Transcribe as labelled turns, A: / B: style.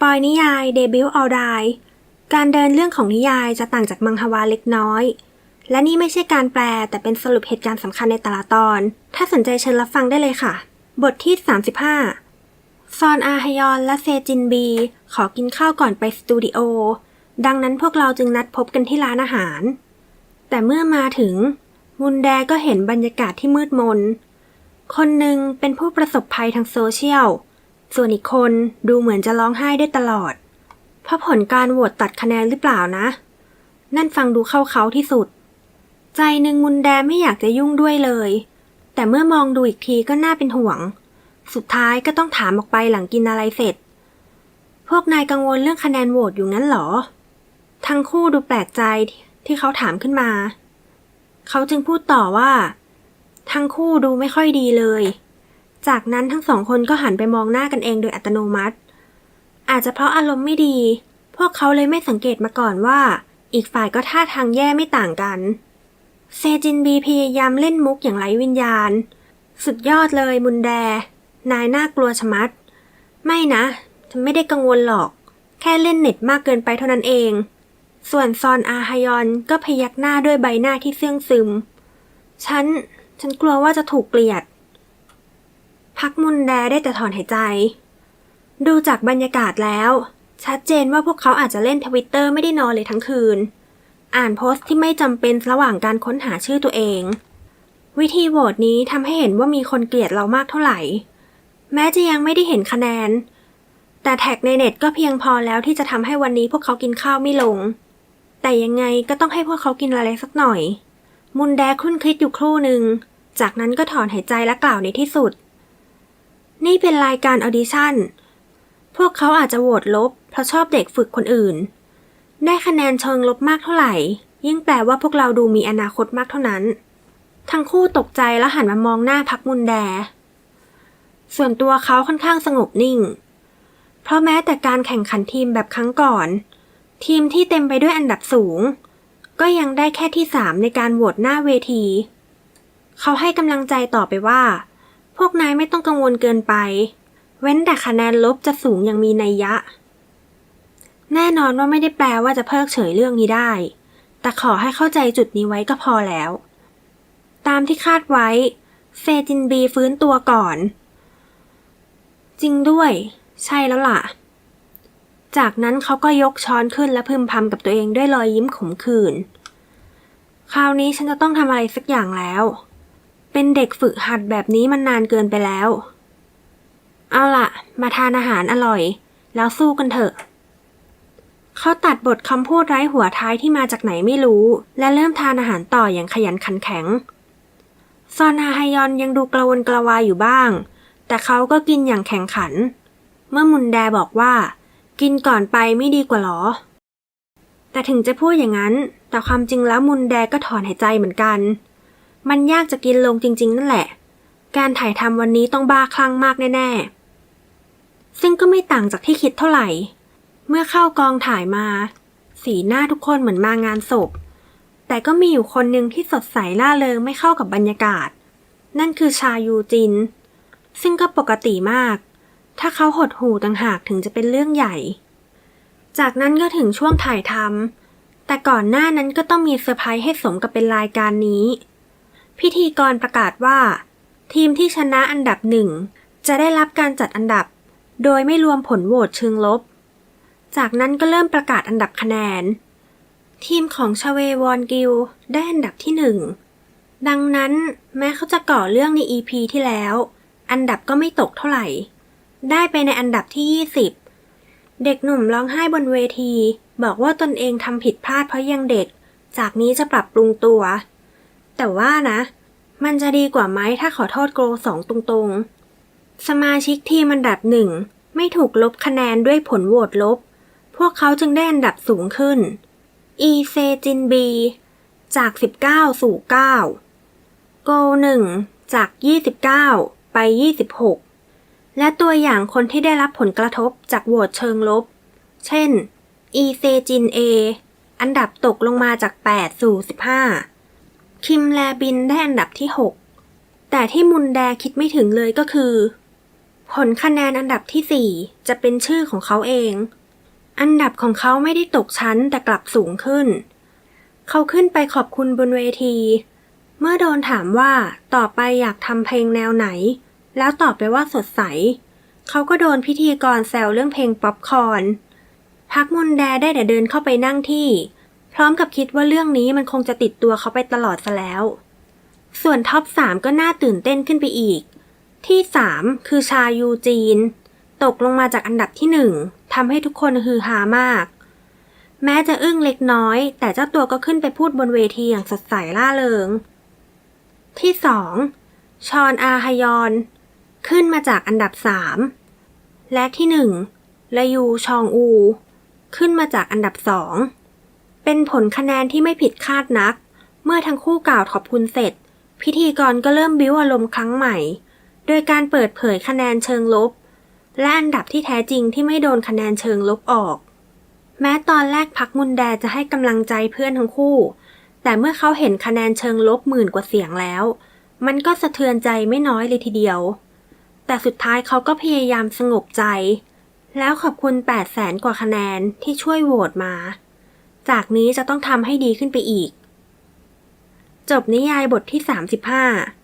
A: ปอยนิยายเดบิวต์ออลไดการเดินเรื่องของนิยายจะต่างจากมังฮวาเล็กน้อย และนี่ไม่ใช่การแปลแต่เป็นสรุปเหตุการณ์สำคัญในแต่ละตอน ถ้าสนใจเชิญรับฟังได้เลยค่ะ บทที่ 35 ซอนอาฮยอนและเซจินบี ขอกินข้าวก่อนไปสตูดิโอ ดังนั้นพวกเราจึงนัดพบกันที่ร้านอาหาร แต่เมื่อมาถึง มุนแดก็เห็นบรรยากาศที่มืดมน คนหนึ่งเป็นผู้ประสบภัยทางโซเชียล ส่วนอีกคนดูเหมือนจะร้องไห้ได้ตลอด เพราะผลการโหวตตัดคะแนนหรือเปล่านะ นั่นฟังดูเข้าเขาที่สุด ใจหนึ่งมุนแดไม่อยากจะยุ่งด้วยเลย แต่เมื่อมองดูอีกทีก็น่าเป็นห่วง สุดท้ายก็ต้องถามออกไปหลังกินอะไรเสร็จ พวกนายกังวลเรื่องคะแนนโหวตอยู่งั้นเหรอ ทั้งคู่ดูแปลกใจที่เขาถามขึ้นมา เขาจึงพูดต่อว่า ทั้งคู่ดูไม่ค่อยดีเลย จากนั้นทั้งสองคนก็หันไปมองหน้ากันเองโดยอัตโนมัติ อาจจะเพราะอารมณ์ไม่ดี พวกเขาเลยไม่สังเกตมาก่อนว่า อีกฝ่ายก็ท่าทางแย่ไม่ต่างกัน เซจินบีพยายามเล่นมุกอย่างไร้วิญญาณ สุดยอดเลยมุนแด นายน่ากลัวชะมัด ไม่นะ ฉันไม่ได้กังวลหรอก แค่เล่นเน็ตมากเกินไปเท่านั้นเอง ส่วนซอนอาฮยอนก็พยักหน้าด้วยใบหน้าที่เสื่องซึม ฉัน ฉันกลัวว่าจะถูกเกลียด พักมุนแดได้แต่ถอนหายใจ ดูจากบรรยากาศแล้ว ชัดเจนว่าพวกเขาอาจจะเล่นทวิตเตอร์ไม่ได้นอนเลยทั้งคืน อ่านโพสต์ที่ไม่จำเป็นระหว่างการค้นหาชื่อตัวเอง วิธีโหวตนี้ทำให้เห็นว่ามีคนเกลียดเรามากเท่าไหร่ แม้จะยังไม่ได้เห็นคะแนน แต่แท็กในเน็ตก็เพียงพอแล้วที่จะทำให้วันนี้พวกเขากินข้าวไม่ลง แต่ยังไงก็ต้องให้พวกเขากินอะไรสักหน่อย มุนแดครุ่นคิดอยู่ครู่หนึ่ง จากนั้นก็ถอนหายใจและกล่าวในที่สุด นี่เป็นรายการออดิชั่น พวกเขาอาจจะโหวตลบ เพราะชอบเด็กฝึกคนอื่น ได้คะแนนเชิงลบมากเท่าไหร่ ยิ่งแปลว่าพวกเราดูมีอนาคตมากเท่านั้น ทั้งคู่ตกใจแล้วหันมามองหน้าพักมุนแด ส่วนตัวเขาค่อนข้างสงบนิ่ง เพราะแม้แต่การแข่งขันทีมแบบครั้งก่อน ทีมที่เต็มไปด้วยอันดับสูง ก็ยังได้แค่ที่สามในการโหวตหน้าเวที เขาให้กำลังใจต่อไปว่า พวกนายไม่ต้องกังวลเกินไป เว้นแต่คะแนนลบจะสูงอย่างมีนัยยะ แน่นอนว่าไม่ได้แปลว่าจะเพิกเฉยเรื่องนี้ได้ แต่ขอให้เข้าใจจุดนี้ไว้ก็พอแล้ว ตามที่คาดไว้เซจินบีฟื้นตัวก่อน จริงด้วย ใช่แล้วล่ะ จากนั้นเขาก็ยกช้อนขึ้นและพึมพำกับตัวเองด้วยรอยยิ้มขมขื่นคราวนี้ฉันจะต้องทำอะไรสักอย่างแล้ว เป็นเด็กฝึกหัดแบบนี้มันนานเกินไปแล้ว เอาล่ะมาทานอาหารอร่อย แล้วสู้กันเถอะ เขาตัดบทคำพูดไร้หัวท้ายที่มาจากไหนไม่รู้ และเริ่มทานอาหารต่ออย่างขยันขันแข็ง ซอนฮาฮยอนยังดูกระวนกระวายอยู่บ้าง แต่เขาก็กินอย่างแข็งขัน เมื่อมุนแดบอกว่า กินก่อนไปไม่ดีกว่าหรอ แต่ถึงจะพูดอย่างนั้น แต่ความจริงแล้วมุนแดก็ถอนหายใจเหมือนกัน มันยากจะกินลงจริง ๆ นั่นแหละ การถ่ายทำวันนี้ต้องบ้าคลั่งมากแน่ ๆ ซึ่งก็ไม่ต่างจากที่คิดเท่าไหร่ เมื่อเข้ากองถ่ายมา สีหน้าทุกคนเหมือนมางานศพ แต่ก็มีอยู่คนหนึ่งที่สดใสล่าเริงไม่เข้ากับบรรยากาศ นั่นคือชายูจิน ซึ่งก็ปกติมาก ถ้าเขาหดหูต่างหากถึงจะเป็นเรื่องใหญ่ จากนั้นก็ถึงช่วงถ่ายทำแต่ก่อนหน้านั้นก็ต้องมีเซอร์ไพรส์ให้สมกับเป็นรายการนี้ พิธีกรประกาศว่า ทีมที่ชนะอันดับหนึ่งจะได้รับการจัดอันดับ โดยไม่รวมผลโหวตเชิงลบ จากนั้นก็เริ่มประกาศอันดับคะแนน ทีมของชเววอนกิลได้อันดับที่หนึ่งดังนั้นแม้เขาจะก่อเรื่องใน EP ที่แล้ว อันดับก็ไม่ตกเท่าไหร่ ได้ไปในอันดับที่ 20 เด็กหนุ่มร้องไห้บนเวที บอกว่าตนเองทำผิดพลาดเพราะยังเด็ก จากนี้จะปรับปรุงตัว แต่ว่านะ มันจะดีกว่าไหมถ้าขอโทษโกรสองตรงๆ สมาชิกทีมอันดับหนึ่งไม่ถูกลบคะแนนด้วยผลโหวตลบ พวกเขาจึงได้อันดับสูงขึ้น อีเซจินบี จาก 19 สู่ 9 โกหนึ่งจาก 29 ไป 26 และตัวอย่างคนที่ได้รับผลกระทบจากโหวตเชิงลบ เช่น อีเซจินเออันดับตกลงมาจาก 8 สู่ 15 คิมแลบินได้อันดับที่ 6 แต่ที่มุนแดคิดไม่ถึงเลยก็คือ ผลคะแนนอันดับที่ 4 จะเป็นชื่อของเขาเอง อันดับของเขาไม่ได้ตกชั้นแต่กลับสูงขึ้น เขาขึ้นไปขอบคุณบนเวที เมื่อโดนถามว่าต่อไปอยากทำเพลงแนวไหน แล้วตอบไปว่าสดใส เขาก็โดนพิธีกรแซวเรื่องเพลงป๊อปคอร์นพักมุนแดได้แต่เดินเข้าไปนั่งที่ ร้อมกับคิดว่าเรื่องนี้มันคงจะติดตัวเขาไปตลอดซะแล้ว ส่วนท็อป 3 ก็น่าตื่นเต้นขึ้นไปอีก ที่ 3 คือชายูจีน ตกลงมาจากอันดับที่ 1ทำให้ทุกคนฮือฮามาก แม้จะอึ้งเล็กน้อย แต่เจ้าตัวก็ขึ้นไปพูดบนเวทีอย่างสดใสล่าเริง ที่ 2 ชอนอาฮยอน ขึ้นมาจากอันดับ 3 และที่ 1ละยูชองอู ขึ้นมาจากอันดับ2 เป็นผลคะแนนที่ไม่ผิดคาดนัก เมื่อทั้งคู่กล่าวขอบคุณเสร็จ พิธีกรก็เริ่มบิ้วอารมณ์ครั้งใหม่ โดยการเปิดเผยคะแนนเชิงลบ และอันดับที่แท้จริงที่ไม่โดนคะแนนเชิงลบออก แม้ตอนแรกพักมุนแดจะให้กำลังใจเพื่อนทั้งคู่ แต่เมื่อเขาเห็นคะแนนเชิงลบหมื่นกว่าเสียงแล้ว มันก็สะเทือนใจไม่น้อยเลยทีเดียว แต่สุดท้ายเขาก็พยายามสงบใจ แล้วขอบคุณ8แสนกว่าคะแนนที่ช่วยโหวตมา จากนี้จะต้องทำให้ดีขึ้นไปอีก จบนิยายบทที่ 35